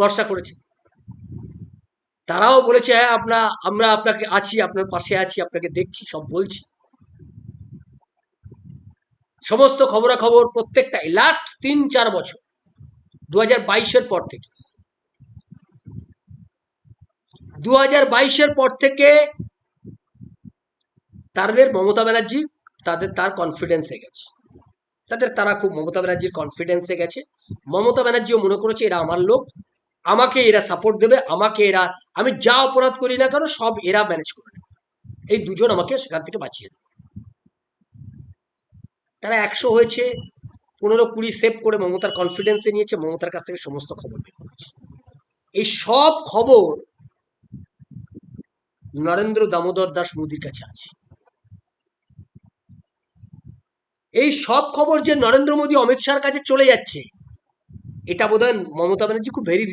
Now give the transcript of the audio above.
ভরসা করেছে। তারাও বলেছে হ্যাঁ আপনা, আমরা আপনাকে আছি, আপনার পাশে আছি, আপনাকে দেখছি, সব বলছি। সমস্ত খবরাখবর প্রত্যেকটা লাস্ট তিন, চার বছর দু হাজার বাইশের পর থেকে। দু হাজার বাইশের পর থেকে তাদের মমতা ব্যানার্জি, তাদের তার কনফিডেন্সে গেছে। তাদের, তারা খুব মমতা ব্যানার্জির কনফিডেন্সে গেছে। মমতা ব্যানার্জিও মনে করেছে, এরা আমার লোক আমাকে এরা সাপোর্ট দেবে, আমাকে এরা, আমি যা অপরাধ করি না কেন, সব এরা ম্যানেজ করে নেবে। এই দুজন আমাকে সেখান থেকে বাঁচিয়ে দেবে। তারা একশো হয়েছে, পনেরো কুড়ি সেভ করে মমতার কনফিডেন্সে নিয়েছে, মমতার কাছ থেকে সমস্ত খবর বের করেছে। এই সব খবর নরেন্দ্র দামোদর দাস মোদির কাছে আছে। এই সব খবর যে নরেন্দ্র মোদী অমিত শাহর কাছে চলে যাচ্ছে, এটা বোধহয় মমতা ব্যানার্জি খুব ভেরি